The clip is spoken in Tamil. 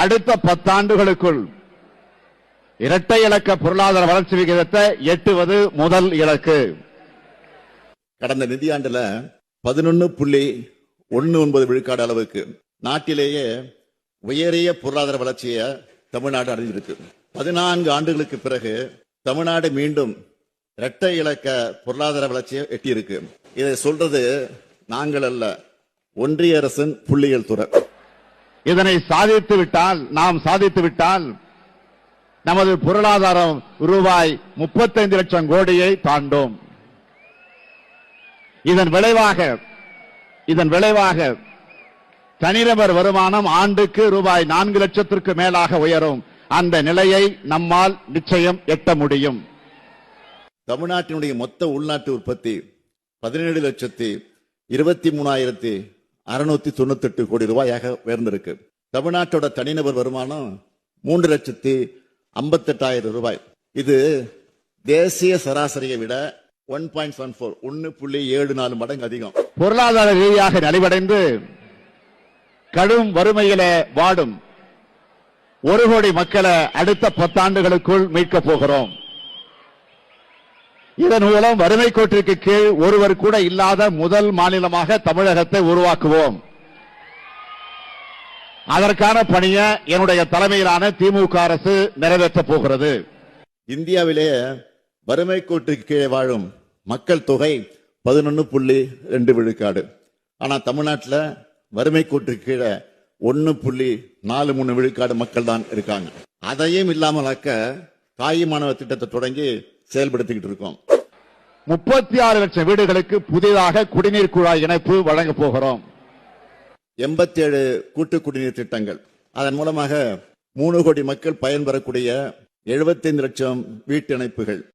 அடுத்த பத்தாண்டுகளுக்குள் இரட்டை இலக்க பொருளாதார வளர்ச்சி விகிதத்தை எட்டுவது முதல் இலக்கு. கடந்த நிதியாண்டுல பதினொன்னு புள்ளி ஒன்னு ஒன்பது விழுக்காடு அளவுக்கு நாட்டிலேயே உயரிய பொருளாதார வளர்ச்சியை தமிழ்நாடு அடைஞ்சிருக்கு. பதினான்கு ஆண்டுகளுக்கு பிறகு தமிழ்நாடு மீண்டும் இரட்டை இலக்க பொருளாதார வளர்ச்சியை எட்டியிருக்கு. இதை சொல்றது நாங்கள் அல்ல ஒன்றிய அரசின் புள்ளியியல் துறை. இதனை சாதித்து விட்டால் நாம் சாதித்து விட்டால் நமது பொருளாதாரம் ரூபாய் முப்பத்தைந்து லட்சம் கோடியை தாண்டும். இதன் விளைவாக இதன் விளைவாக தனிநபர் வருமானம் ஆண்டுக்கு ரூபாய் நான்கு லட்சத்திற்கு மேலாக உயரும். அந்த நிலையை நம்மால் நிச்சயம் எட்ட முடியும். தமிழ்நாட்டினுடைய மொத்த உள்நாட்டு உற்பத்தி பதினேழு லட்சத்தி இருபத்தி மூணாயிரத்தி அறுநூத்தி தொண்ணூத்தி எட்டு கோடி ரூபாயாக உயர்ந்திருக்கு. தமிழ்நாட்டோட தனிநபர் வருமானம் மூன்று லட்சத்தி ஐம்பத்தெட்டாயிரம் ரூபாய். இது தேசிய சராசரியை விட ஒன் பாயிண்ட் செவன் ஃபோர் ஒன்னு புள்ளி ஏழு நாலு மடங்கு அதிகம். பொருளாதார ரீதியாக நலிவடைந்து கடும் வறுமையில வாடும் ஒரு கோடி மக்களை அடுத்த பத்தாண்டுகளுக்குள் மீட்கப் போகிறோம். இதன் மூலம் வறுமை கோட்டிற்கு கீழ் ஒருவர் கூட இல்லாத முதல் மாநிலமாக தமிழகத்தை உருவாக்குவோம். அதற்கான பணியை என்னுடைய தலைமையிலான திமுக அரசு நிறைவேற்றப் போகிறது. இந்தியாவிலேயே வறுமை கோட்டுக்கு கீழே வாழும் மக்கள் தொகை பதினொன்று புள்ளி ரெண்டு விழுக்காடு. ஆனால் தமிழ்நாட்டில் வறுமை கோட்டுக்கு கீழே ஒன்று புள்ளி நாலு மூணு விழுக்காடு மக்கள் தான் இருக்காங்க. அதையும் இல்லாமலாக்க தாய் மாணவ திட்டத்தை தொடங்கி செயல்படுத்திக்கிட்டு இருக்கோம். முப்பத்தி ஆறு லட்சம் வீடுகளுக்கு புதிதாக குடிநீர் குழாய் இணைப்பு வழங்கப் போகிறோம். எண்பத்தி ஏழு கூட்டு குடிநீர் திட்டங்கள். அதன் மூலமாக மூணு கோடி மக்கள் பயன்பெறக்கூடிய 75 லட்சம் வீட்டு இணைப்புகள்.